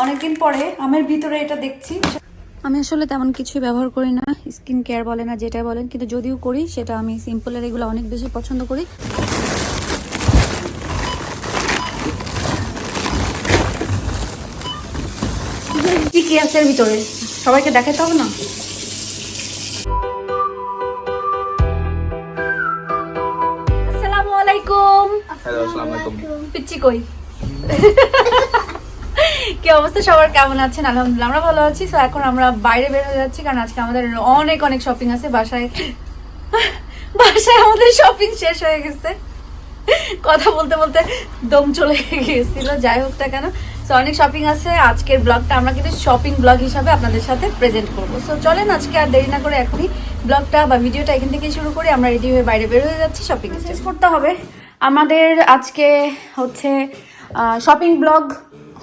অনেকদিন পরে আমের ভিতরে এটা দেখছি। আমি আসলে তেমন কিছুই ব্যবহার করি না। স্কিন কেয়ার বলে না যেটা বলেন কিন্তু যদিও করি সেটা আমি সিম্পলের এগুলো অনেক বেশি পছন্দ করি। কি কি আছে এর ভিতরে? সবাইকে দেখাতে হবে না? আসসালামু আলাইকুম। হ্যালো আসসালামু আলাইকুম। পিচ্ছি কই? কি অবস্থা সবার কেমন আছেন? আলহামদুলিল্লাহ আমরা ভালো আছি। তো এখন আমরা বাইরে বের হয়ে যাচ্ছি কারণ আজকে আমাদের অনেক অনেক শপিং আছে। বাসায় বাসায় আমাদের শপিং শেষ হয়ে গেছে। কথা বলতে বলতে দম চলে গিয়েছিল যাই হোক না কেন। সো অনেক শপিং আছে। আজকের ব্লগটা আমরা কিন্তু শপিং ব্লগ হিসাবে আপনাদের সাথে প্রেজেন্ট করব। সো চলেন আজকে আর দেরি না করে এখনই ব্লগটা বা ভিডিওটা এখান থেকে শুরু করি। আমরা রেডি হয়ে বাইরে বের হয়ে যাচ্ছি শপিং শেষ করতে হবে। আমাদের আজকে হচ্ছে শপিং ব্লগ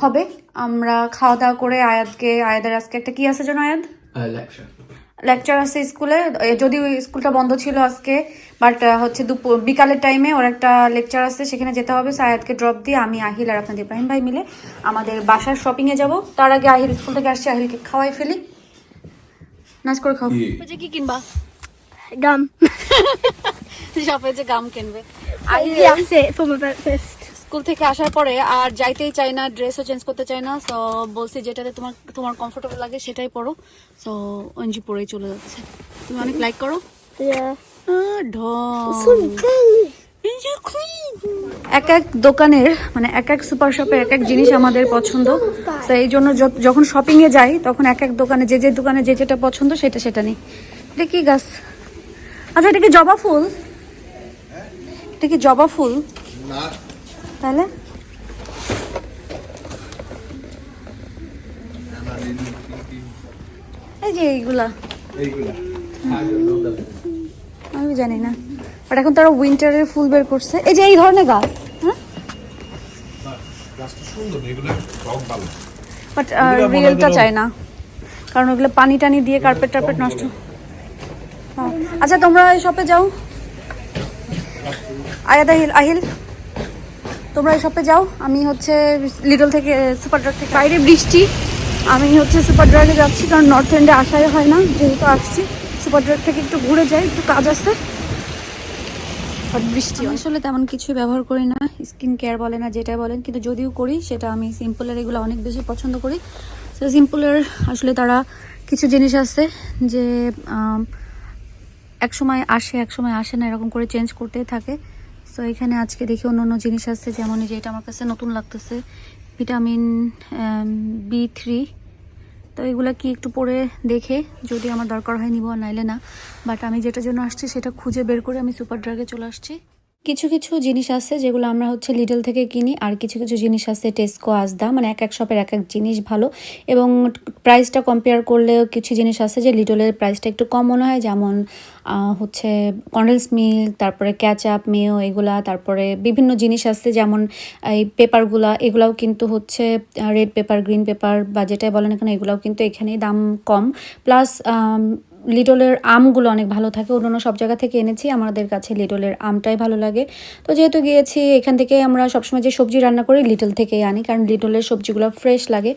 হবে। আমরা খাওয়া দাওয়া করে আয়াতকে আয়াদের আজকে একটা কি আছে যেন আয়াদ লেকচার লেকচার আছে স্কুলে। এ, যদিও স্কুলটা বন্ধ ছিল আজকে বাট হচ্ছে দুপুর বিকালের টাইমে ওর একটা লেকচার আছে সেখানে যেতে হবে। সায়াদকে ড্রপ দিয়ে আমি আহিল আর আপনাদের ইব্রাহিম ভাই মিলে আমাদের বাসার শপিংয়ে যাব। তার আগে আহিল স্কুল থেকে আসছে আহিলকে খাওয়াই ফেলি। নাচ করে খাও। যে কি কিনবা? Gum. শপে যে গাম কিনবে। আহিল। breakfast. স্কুল থেকে আসার পরে আর যাইতেই চাই না ড্রেসও চেঞ্জ করতে চাই না তো বলছি যেটাতে তোমার তোমার কমফোর্টেবল লাগে সেটাই পরো সো অঞ্জি পরেই চলে যাচ্ছে। তুমি অনেক লাইক করো? এক এক দোকানের মানে এক এক সুপার শপে এক এক জিনিস আমাদের পছন্দ তো এই জন্য যখন শপিংয়ে যাই তখন এক এক দোকানে যে যে দোকানে যে যেটা পছন্দ সেটা সেটা নেই। এটা কি গাছ? আচ্ছা এটা কি জবা ফুল? এটা কি জবা ফুল? না। তাহলে? এই যে এইগুলা। আমি জানি না। বাট এখন তারা উইন্টারের ফুল বের করছে। এই যে এই ধরনের গাছ হ্যাঁ? বাট রিয়েলটা চাই না। কারণ ওগুলো পানি টানি দিয়ে কার্পেট টার্পেট নষ্ট। হ্যাঁ। আচ্ছা তোমরা শপে যাও। আয়াদ আহিল আহিল। তোমরা এই শপে যাও। আমি হচ্ছে লিটল থেকে সুপার ড্রাগ থেকে। বাইরে বৃষ্টি। আমি হচ্ছে সুপার ড্রাগে যাচ্ছি, কারণ নর্থ এন্ডে আসাই হয় না, যেহেতু আসছি। সুপার ড্রাগ থেকে একটু ঘুরে যাই, একটু কাজ আছে। বৃষ্টি আসলে তেমন কিছু ব্যবহার করি না স্কিন কেয়ার বলে না যেটা বলেন, কিন্তু যদিও করি, সেটা আমি সিম্পলের এগুলো অনেক বেশি পছন্দ করি। তো সিম্পলের আসলে তারা কিছু জিনিস আছে যে এক সময় আসে এক সময় আসে না, এরকম করে চেঞ্জ করতেই থাকে। সো এখানে আজকে দেখি অন্য অন্য জিনিস আছে, যেমন যে এটা আমার কাছে নতুন লাগতেছে, ভিটামিন বি থ্রি তো এগুলো কি একটু পরে দেখে, যদি আমার দরকার হয় নিব, আর নাইলে না। বাট আমি যেটার জন্য আসছি, সেটা খুঁজে বের করে আমি সুপার ড্রাগে চলে আসছি। কিছু কিছু জিনিস আছে যেগুলো আমরা হচ্ছে লিডল থেকে কিনি, আর কিছু কিছু জিনিস আছে টেস্কো আজদা মানে এক এক শপের এক এক জিনিস ভালো। এবং প্রাইসটা কম্পেয়ার করলেও কিছু জিনিস আছে যে লিডলের প্রাইসটা একটু কম মনে হয়, যেমন হচ্ছে কন্ডেন্স মিল্ক তারপরে ক্যাচআপ মেও এগুলা, তারপরে বিভিন্ন জিনিস আছে যেমন এই পেপারগুলা, এগুলাও কিন্তু হচ্ছে রেড পেপার গ্রিন পেপার বা যেটাই বলেন এখানে এগুলাও কিন্তু এখানেই দাম কম। প্লাস লিডলের আমগুলো অনেক ভালো থাকে। অন্য সব জায়গা থেকে এনেছি। আমাদের কাছে লিডলের আমটাই ভালো লাগে। তো যেহেতু গিয়েছি, এখান থেকে আমরা সবসময় যে সবজি রান্না করি লিটল থেকেই আনি। কারণ লিটলের সবজিগুলো ফ্রেশ লাগে।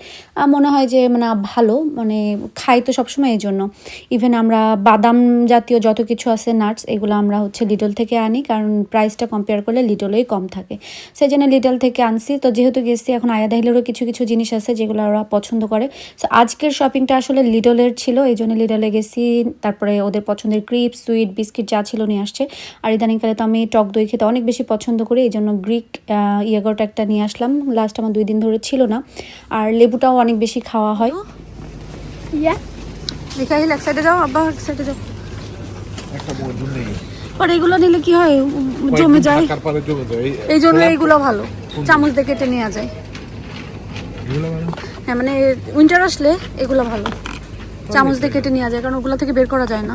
মনে হয় যে মানে ভালো। মানে খাই তো সবসময় এই জন্য ইভেন আমরা বাদাম জাতীয় যত কিছু আছে নাটস এগুলো আমরা হচ্ছে লিটল থেকে আনি। কারণ প্রাইসটা কম্পেয়ার করলে লিটলেই কম থাকে। সেই জন্য লিটল থেকে আনছি। তো যেহেতু গেছি এখন আয়া হিলেরও কিছু কিছু জিনিস আছে যেগুলো ওরা পছন্দ করে। সো আজকের শপিংটা আসলে লিডলের ছিল। এই জন্য লিডলে গেছি। তারপরে ওদের পছন্দের ক্রিপ সুইট বিস্কিট যা ছিল নিয়ে আসছে। আর ইদানিংকালে তো আমি টক দই খেতে অনেক বেশি পছন্দ করি এই জন্য গ্রিক ইয়েগট একটা নিয়ে আসলাম। লাস্ট আমার দুই দিন ধরে ছিল না। আর লেবুটাও অনেক বেশি খাওয়া হয়. এক সাইডে যাও আব্বা এক সাইডে যাও। আর এগুলো নিলে কি হয়? জমে যায়। এই জন্য এইগুলো ভালো। চামচ দিয়ে কেটে নেওয়া যায়। মানে? হ্যাঁ মানে উইন্টার আসলে এগুলো ভালো। চামচ দিয়ে কেটে নেওয়া যায় কারণ ওগুলো থেকে বের করা যায় না।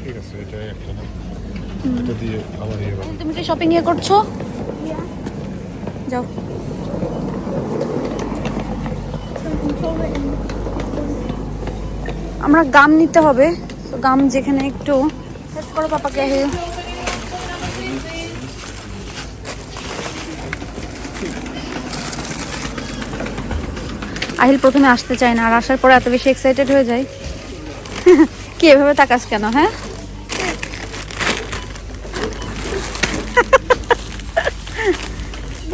ঠিক আছে এটা একটা না। এটা দিয়ে আবার ইয়ে। তুমি কি শপিং এ করছ? যাও। আমরা গাম নিতে হবে। তো গাম যেখানে একটু করো পাপাকে। আহিল প্রথমে আসতে চায় না, আর আসার পরে এত বেশি এক্সাইটেড হয়ে যায়। কি, এভাবে তাকাস কেন হ্যাঁ?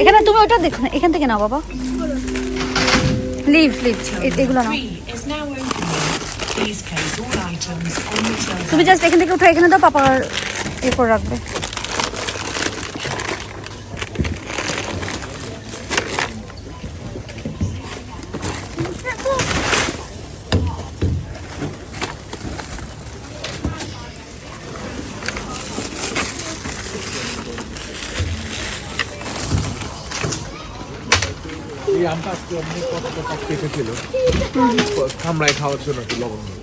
এখানে তুমি ওটা দেখো না এখান থেকে নাও বাবা। লিভ লিভ এগুলো নাও. তুমি জাস্ট এখান থেকে উঠে এখানে তো পাপার এ করে রাখবে। আমটা আজকে অনেক কত কত কেটেছিল? খামড়ায় খাওয়ার জন্য একটু লবণ দিয়ে।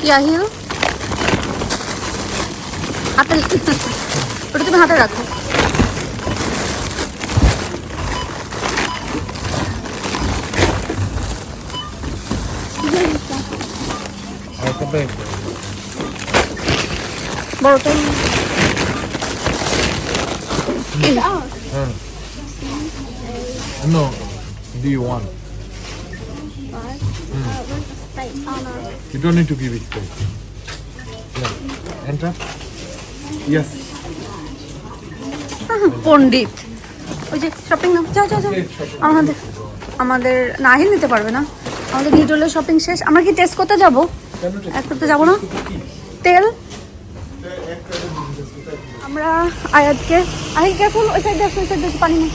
কি আহিল হাতে ওটা তুমি হাতে রাখো। আর একটা ব্যাগ বড়টাই হ্যাঁ no D one Like, oh no. You don't need to give it space. Yeah. Enter. Yes. পণ্ডিত। ওই যে শপিং না? যাও যাও যাও। আমাদের আমাদের না আহিল নিতে পারবে না। আমাদের ডিটোলের শপিং শেষ। আমরা কি টেস্ট করতে যাব? এক করতে যাব না তেল? আমরা আয়াতকে আহিল কেফুল ওই সাইডে আসো ওই সাইডে আসো, পানি নেই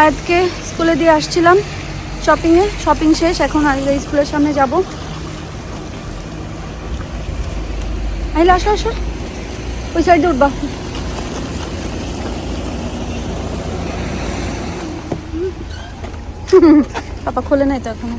আয়াতকে স্কুলে দিয়ে আসছিলাম শপিংয়ে শপিং শেষ এখন আহিল স্কুলের সামনে যাব। আহিল আসো আসো। ওই সাইডে উঠবা। পাপা খোলে নাই তো এখনও।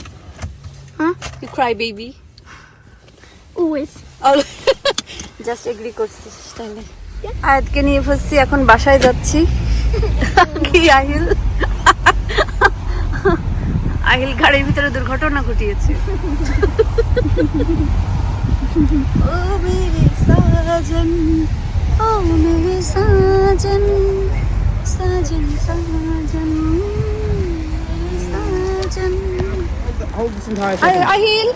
Huh? You cry baby Always. Just agree করছিস তাহলে আয়াতকে নিয়ে ফেলছি এখন বাসায় যাচ্ছি। কি আহিল? আহিল গাড়ির ভিতরে দুর্ঘটনা ঘটিয়েছে। ও মেরে সাজন ও মেরে সাজন সাজন সাজন সাজন। আয়- আহিল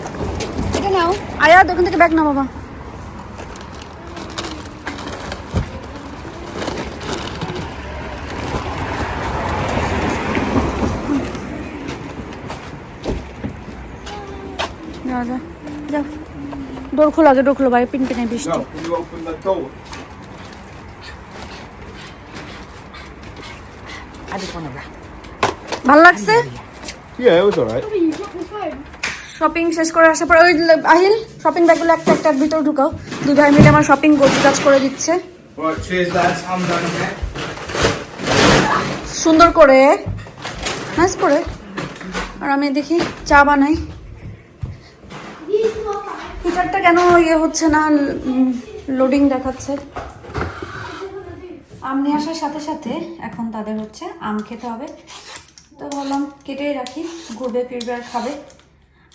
এটা নাও আয়াত ওখান থেকে ব্যাগ নাও বাবা। যা যা যা ডোর খোলো আগে ডোর খোলো বাইরে পিনপে নেই বৃষ্টি। You open the door? ভালো লাগছে? Yeah, it was alright. Shopping শেষ করে আসার পর, ওই আহিল শপিং ব্যাগগুলো একটা একটা ভিতর ঢুকাও। দুই ভাই মিলে আমার শপিং গোছ কাজ করে দিচ্ছে. সুন্দর করে। নাইস করে। আর আমি দেখি চা বানাই। হিটারটা কেন ইয়ে হচ্ছে না লোডিং দেখাচ্ছে? আম নিয়ে আসার সাথে সাথে এখন তাদের হচ্ছে আম খেতে হবে। তো ভাবলাম কেটেই রাখি, ঘুরবে, ফিরবে আর খাবে।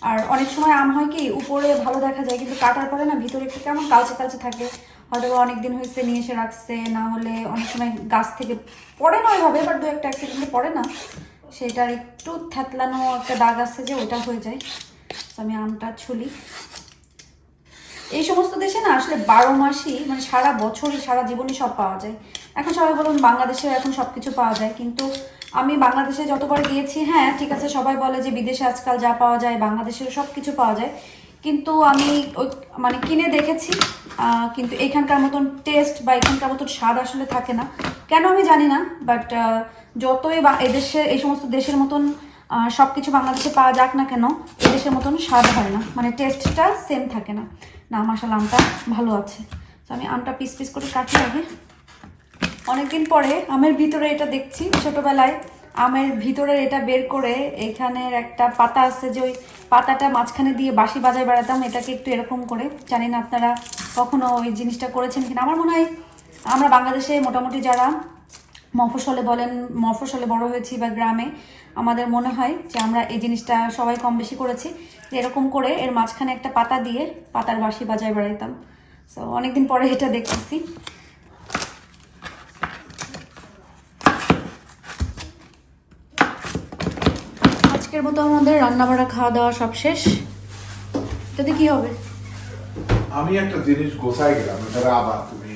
আর অনেক সময় আম হয় কি, উপরে ভালো দেখা যায়, কিন্তু কাটার পরে না ভিতরে একটু কেমন কালচে কালচে থাকে। হয়তো অনেক দিন হয়েছে নিয়ে এসে রাখছে, না হলে অনেক সময় গাছ থেকে পড়ে না ওইভাবে বাট দু একটা অ্যাক্সিডেন্টে পড়ে না। সেটার একটু থ্যাতলানো একটা দাগ আছে যে ওটা হয়ে যায়। আমি আমটা ছুলি। এই সমস্ত দেশে না আসলে বারো মাসই মানে সারা বছরই সারা জীবনই সব পাওয়া যায়। এখন সবাই বলুন বাংলাদেশে এখন সব কিছু পাওয়া যায়, কিন্তু আমি বাংলাদেশে যতবার গিয়েছি হ্যাঁ ঠিক আছে, সবাই বলে যে বিদেশে আজকাল যা পাওয়া যায় বাংলাদেশের সব কিছু পাওয়া যায়, কিন্তু আমি ওই মানে কিনে দেখেছি কিন্তু এখানকার মতন টেস্ট বা এখানকার মতন স্বাদ আসলে থাকে না। কেন আমি জানি না বাট যতই বা এদেশে, এই সমস্ত দেশের মতন সব কিছু বাংলাদেশে পাওয়া যাক না কেন এদেশের মতন স্বাদ হয় না মানে টেস্টটা সেম থাকে না। না মাসাল আমটা ভালো আছে। তো আমি আমটা পিস পিস করে কাটি আগে। অনেকদিন পরে আমের ভিতরে এটা দেখছি, ছোটবেলায় আমের ভিতরের এটা বের করে এখানের একটা পাতা আছে যে ওই পাতাটা মাঝখানে দিয়ে বাঁশি বাজায় বেড়াতাম, এটাকে একটু এরকম করে। জানি না আপনারা কখনো ওই জিনিসটা করেছেন কিনা। আমার মনে হয় আমরা বাংলাদেশে মোটামুটি যারা মফসলে বলেন মফসলে বড় হয়েছি বা গ্রামে, আমাদের মনে হয় যে আমরা এই জিনিসটা সবাই কম বেশি করেছি। এরকম করে এর মাঝখানে একটা পাতা দিয়ে পাতার বাঁশি বাজায় বেড়াইতাম। সো অনেকদিন পরে এটা দেখতেছি। আজকের মতো আমাদের রান্না বাড়া খাওয়া দাওয়া সব শেষ। এটাতে কি হবে? আমি একটা জিনিস গোছাই গেলাম এটা আবার তুমি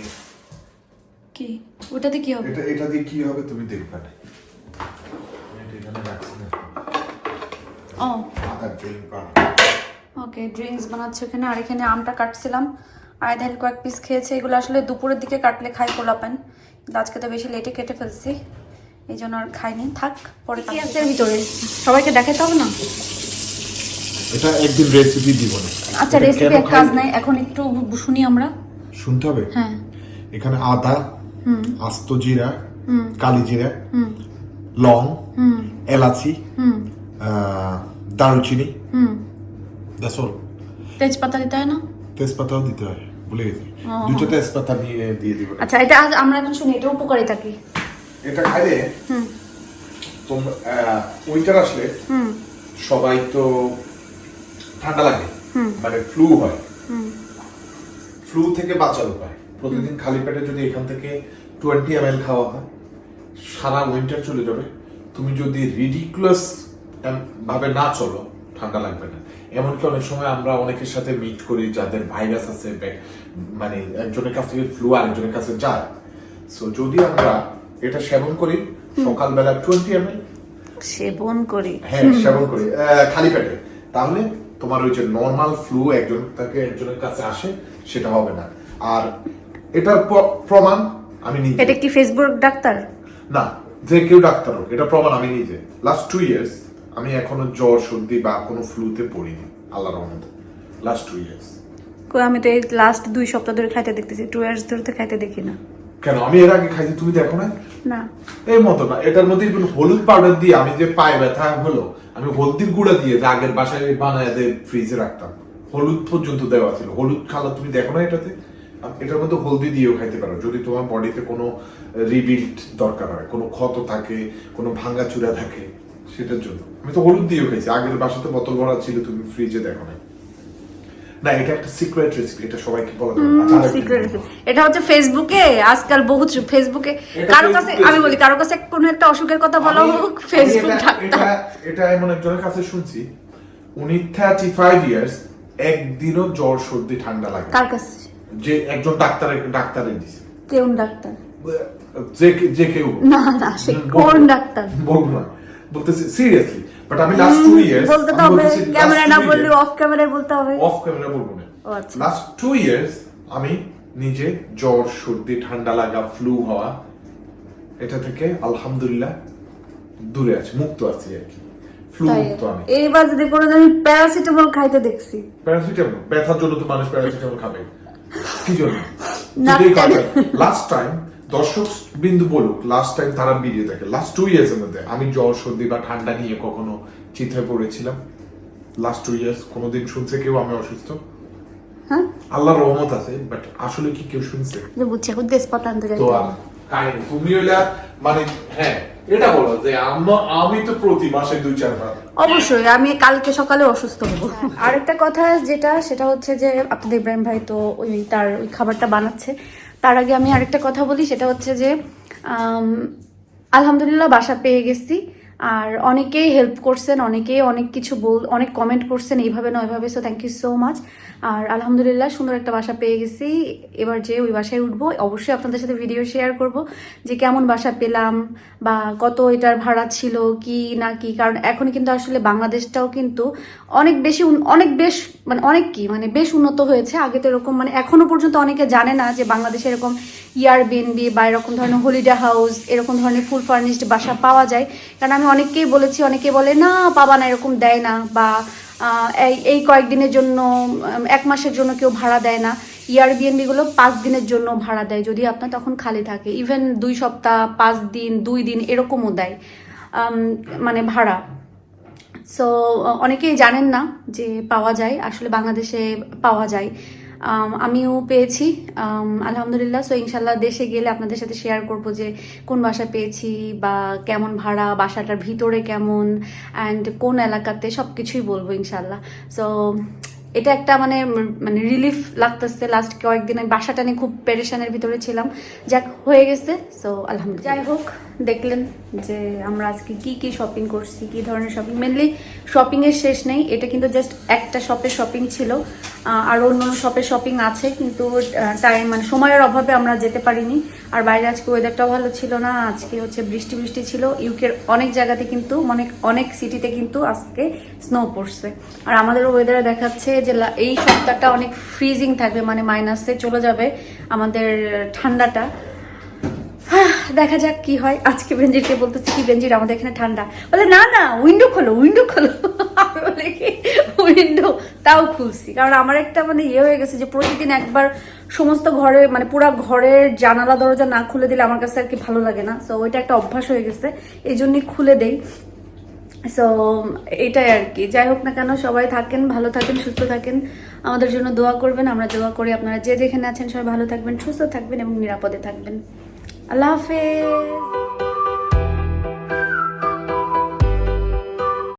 কি? ওটাতে কি হবে? এটা এটা দিয়ে কি হবে তুমি দেখবে। না এখানে ও ওকে ড্রিঙ্কস বানাচ্ছে ওখানে আর এখানে আমটা কাটছিলাম। আয়ধাল কয়েক পিস খেয়েছে এগুলো আসলে দুপুরের দিকে কাটলে খাই পোলাপেন। কিন্তু আজকে তো বেশি লেটে কেটে ফেলছি। এই জন্য আর খাইনি। থাক পরে কি আছে ভিতরে সবাইকে দেখাতে হবে না? এটা একদিন রেসিপি দিব না। আচ্ছা রেসিপি এক কাজ নাই এখন একটু শুনি আমরা। শুনতে হবে? হ্যাঁ। এখানে আদা আস্ত জিরা কালি জিরা লং এলাচি হুম। আহ, দারুচিনি। হুম। দ্যাটস অল তেজপাতা দিতে হয় না? তেজপাতাও দিতে হয় ভুলে গেছি। দুটো তেজপাতা নিয়ে দিয়ে দিব। আচ্ছা এটা আমরা এখন শুনি এটা উপকারিতা কি? এটা খাইলে তোমরা উইন্টার আসলে সবাই তো ঠান্ডা লাগে। মানে ফ্লু হয়। ফ্লু থেকে বাঁচার উপায় প্রতিদিন খালি পেটে যদি এখান থেকে টোয়েন্টি এম এল খাওয়া হয় সারা উইন্টার চলে যাবে। তুমি যদি রিডিকুলাস ভাবে না চলো ঠান্ডা লাগবে না। এমনকি অনেক সময় আমরা অনেকের সাথে মিট করি যাদের ভাইরাস আছে মানে একজনের কাছ থেকে ফ্লু আরেকজনের কাছে যায়। সো যদি আমরা এটা সেবন করি সকালবেলা টোয়েন্টি এম সেবন করি। হ্যাঁ সেবন করি। খালি পেটে। তাহলে তোমার ওই যে নর্মাল ফ্লু একজন থেকে একজনের কাছে আসে সেটা হবে না। আর এটার প্রমাণ আমি নিজে। এটা কি ফেসবুক ডাক্তার? না যে কেউ ডাক্তার হোক এটা প্রমাণ আমি নিজে। লাস্ট টু ইয়ার্স আমি এখনও জ্বর সর্দি বা কোনো ফ্লুতে পড়িনি আল্লাহ রহমতে। লাস্ট টু ইয়ার্স আমি তো এই লাস্ট দুই সপ্তাহ ধরে খাইতে দেখতেছি টু ইয়ার্স ধরে তো খাইতে দেখি না। কেন? আমি এর আগে খাইছি তুমি দেখো না না। এই মতো না এটার মধ্যে হলুদ পাউডার দিয়ে আমি যে পায়ে ব্যথা হলো আমি হলদির গুঁড়া দিয়ে আগের বাসায় বানায় দিয়ে ফ্রিজে রাখতাম হলুদ পর্যন্ত দেওয়া ছিল। হলুদ খালা তুমি দেখো না এটাতে? এটার মধ্যে হলদি দিয়েও খাইতে পারো। যদি তোমার বডিতে কোনো রিবিল্ড দরকার হয় কোনো ক্ষত থাকে কোনো ভাঙা চূড়া থাকে সেটার জন্য। আমি তো হলুদ দিয়েও খাইছি। আগের বাসাতে বোতল ভরা ছিল তুমি ফ্রিজে দেখো না না এটা একটা সিক্রেট রেসিপি এটা সবাইকে বলা যাবে না। আরেকদিন সিক্রেট বলব। এটা হচ্ছে ফেসবুকে আজকাল বহুত ফেসবুকে কারও কাছে আমি বলি কারও কাছে কোনো একটা অসুখের কথা বলা হোক ফেসবুক ডাক্তার এটা- এটা এমন একজনের কাছে শুনছি উনি থার্টি ফাইভ ইয়ার্স একদিনও জ্বর সর্দি ঠান্ডা লাগে। কার কাছে? যে একজন ডাক্তারের ডাক্তারের দিছে। কেউন ডাক্তার? যে যে কেউ। না না সে কোন ডাক্তার? বলব না। বলতেছি সিরিয়াসলি বাট আমি লাস্ট টু ইয়ার্স বলতে তো হবে ক্যামেরা না বললে অফ ক্যামেরায় বলতে হবে। অফ ক্যামেরা বলব না। লাস্ট টু ইয়ার্স আমি নিজে জ্বর সর্দি ঠান্ডা লাগা ফ্লু হওয়া এটা থেকে আলহামদুলিল্লাহ দূরে আছি মুক্ত আছি আর কি। ফ্লু মুক্ত আমি। এইবার যদি কোনো আমি প্যারাসিটামল খাইতে দেখছি। প্যারাসিটামল ব্যথার জন্য তো মানুষ প্যারাসিটামল খাবে। কি জন্য? লাস্ট টাইম দর্শক বিন্দু বলুক লাস্ট টাইম তারা ভিডিও দেখে লাস্ট টু ইয়ার্স এর মধ্যে আমি জ্বর সর্দি বা ঠান্ডা নিয়ে কখনো চিন্তায় পড়েছিলাম। লাস্ট টু ইয়ার্স কোনোদিন শুনছে কেউ আমি অসুস্থ? হ্যাঁ। আল্লাহর রহমত আছে বাট আসলে কি কেউ শুনছে? এখন তো কাহিনী তুমি হইলা মানে হ্যাঁ এটা বলো যে আমি তো প্রতি মাসে দুই চারবার অবশ্যই আমি কালকে সকালে অসুস্থ হব। আরেকটা কথা যেটা সেটা হচ্ছে যে আপনাদের ইব্রাহিম ভাই তো ওই তার ওই খাবারটা বানাচ্ছে। তার আগে আমি আরেকটা কথা বলি সেটা হচ্ছে যে আলহামদুলিল্লাহ বাসা পেয়ে গেছি। আর অনেকেই হেল্প করছেন, অনেকেই অনেক কিছু বল, অনেক কমেন্ট করছেন, এইভাবে না ওইভাবে so thank you so much আর আলহামদুলিল্লাহ, সুন্দর একটা বাসা পেয়ে গেছি। এবার যে ওই বাসায় উঠবো, অবশ্যই আপনাদের সাথে ভিডিও শেয়ার করব, যে কেমন বাসা পেলাম বা কত এটার ভাড়া ছিল, কি না কি, কারণ এখন কিন্তু আসলে বাংলাদেশটাও কিন্তু অনেক বেশি অনেক বেশ মানে অনেক কি মানে বেশ উন্নত হয়েছে। আগে তো এরকম মানে এখনও পর্যন্ত অনেকে জানে না যে বাংলাদেশে এরকম ইয়ার বিএনবি বা এরকম ধরনের হলিডে হাউস, এরকম ধরনের ফুল ফার্নিশড বাসা পাওয়া যায়। কারণ আমি অনেককেই বলেছি অনেকে বলে, না, পাবা না, এরকম দেয় না। বা এই কয়েকদিনের জন্য এক মাসের জন্য কেউ ভাড়া দেয় না। ইয়ার বিএনবিগুলো পাঁচ দিনের জন্য ভাড়া দেয়, যদি আপনার তখন খালি থাকে। ইভেন দুই সপ্তাহ, পাঁচ দিন, দুই দিন এরকমও দেয় মানে ভাড়া। সো অনেকেই জানেন না যে পাওয়া যায়, আসলে বাংলাদেশে পাওয়া যায়। আমিও পেয়েছি। আলহামদুলিল্লাহ। সো ইনশাল্লাহ দেশে গেলে আপনাদের সাথে শেয়ার করব যে কোন বাসা পেয়েছি বা কেমন ভাড়া, বাসাটার ভিতরে কেমন অ্যান্ড কোন এলাকাতে সব কিছুই বলব ইনশাল্লাহ সো এটা একটা মানে মানে রিলিফ লাগতেছে। লাস্ট কয়েকদিন আমি বাসাটা নিয়ে খুব পেরেশানের ভিতরে ছিলাম। যাক, হয়ে গেছে। সো আলহামদুলিল্লাহ। যাই হোক, দেখলেন। যে আমরা আজকে কি কি শপিং করছি, কি ধরনের শপিং মেনলি শপিং এর শেষ নেই, এটা কিন্তু জাস্ট একটা শপের শপিং ছিল। আর অন্য শপের শপিং আছে, কিন্তু টাইম মানে সময়ের অভাবে আমরা যেতে পারিনি। আর বাইরে আজকে ওয়েদারটাও ভালো ছিল না, আজকে হচ্ছে বৃষ্টি বৃষ্টি ছিল। ইউকের অনেক জায়গাতে কিন্তু অনেক অনেক সিটিতে কিন্তু আজকে স্নো পড়ছে। আর আমাদের ওয়েদারে দেখাচ্ছে যে এই সপ্তাহটা অনেক ফ্রিজিং থাকবে মানে মাইনাসে চলে যাবে আমাদের ঠান্ডাটা। দেখা যাক কি হয়। আজকে বেঞ্জিরকে বলতেছি কি, বেঞ্জির, আমাদের এখানে ঠান্ডা। বলে, না না উইন্ডো খোলো উইন্ডো খোলো। বলি উইন্ডো তাও খুলছি। কারণ আমার একটা মানে ইয়ে হয়ে গেছে যে, প্রতিদিন একবার সমস্ত ঘরে মানে পুরো ঘরের জানালা, দরজা না খুলে দিলে আমার কাছে আর কি ভালো লাগে না। তো ওইটা একটা অভ্যাস হয়ে গেছে। এই জন্যই খুলে দেই। সো এটাই আর কি। যাই হোক না কেন, সবাই থাকেন, ভালো থাকেন, সুস্থ থাকেন। আমাদের জন্য দোয়া করবেন। আমরা দোয়া করি আপনারা যে যেখানে আছেন, সবাই ভালো থাকবেন, সুস্থ থাকবেন এবং নিরাপদে থাকবেন। আল্লাহ হাফেজ।